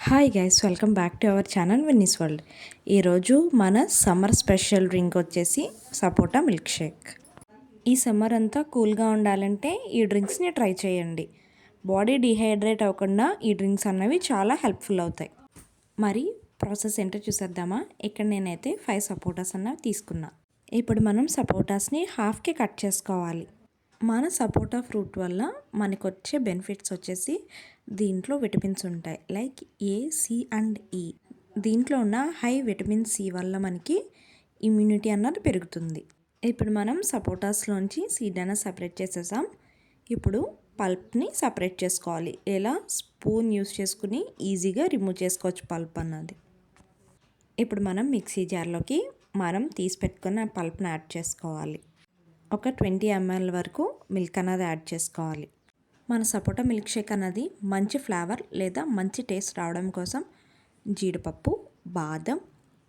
Hi guys welcome back to our channel Vinny's world ఈరోజు మన summer special drink వచ్చేసి సపోటా milk shake ఈ summer అంతా కూల్గా ఉండాలంటే ఈ డ్రింక్స్ని ట్రై చేయండి. బాడీ డిహైడ్రేట్ అవ్వకుండా ఈ డ్రింక్స్ అన్నవి చాలా హెల్ప్ఫుల్ అవుతాయి. మరి ప్రాసెస్ ఏంటో చూసేద్దామా? ఇక్కడ నేనైతే ఫైవ్ సపోటాస్ అన్నవి తీసుకున్నా. ఇప్పుడు మనం సపోటాస్ని హాఫ్కి కట్ చేసుకోవాలి. మన సపోటా ఫ్రూట్ వల్ల మనకు వచ్చే బెనిఫిట్స్ వచ్చేసి దీంట్లో విటమిన్స్ ఉంటాయి. లైక్ ఏ సి అండ్ ఈ దీంట్లో ఉన్న హై విటమిన్ సి వల్ల మనకి ఇమ్యూనిటీ అన్నది పెరుగుతుంది. ఇప్పుడు మనం సపోటాస్లోంచి సీడ్ అన్నది సపరేట్ చేసేసాం. ఇప్పుడు పల్ప్ని సపరేట్ చేసుకోవాలి. ఎలా? స్పూన్ యూస్ చేసుకుని ఈజీగా రిమూవ్ చేసుకోవచ్చు పల్ప్ అన్నది. ఇప్పుడు మనం మిక్సీ జార్లోకి మనం తీసి పెట్టుకున్న పల్ప్ని యాడ్ చేసుకోవాలి. ఒక ట్వంటీ ఎంఎల్ వరకు మిల్క్ అన్నది యాడ్ చేసుకోవాలి. మన సపోటా మిల్క్ షేక్ అన్నది మంచి ఫ్లేవర్ లేదా మంచి టేస్ట్ రావడం కోసం జీడిపప్పు బాదం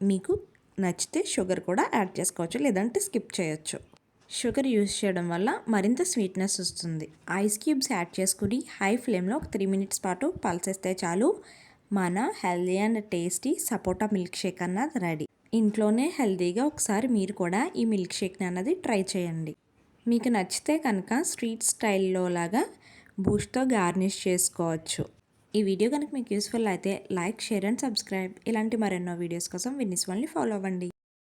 మీకు నచ్చితే షుగర్ కూడా యాడ్ చేసుకోవచ్చు లేదంటే స్కిప్ చేయొచ్చు. షుగర్ యూస్ చేయడం వల్ల మరింత స్వీట్నెస్ వస్తుంది. ఐస్ క్యూబ్స్ యాడ్ చేసుకుని హై ఫ్లేమ్లో ఒక త్రీ మినిట్స్ పాటు పల్సేస్తే చాలు. మన healthy and tasty sapota milk shake అన్నది రెడీ. ఇంట్లోనే హెల్తీగా ఒకసారి మీరు కూడా ఈ మిల్క్ షేక్ని అన్నది ట్రై చేయండి. మీకు నచ్చితే కనుక స్ట్రీట్ స్టైల్లో లాగా బూస్ట్తో గార్నిష్ చేసుకోవచ్చు. ఈ వీడియో కనుక మీకు యూస్ఫుల్ అయితే లైక్ షేర్ అండ్ సబ్స్క్రైబ్. ఇలాంటి మరెన్నో వీడియోస్ కోసం విన్నీస్ వాళ్ళని ఫాలో అవ్వండి.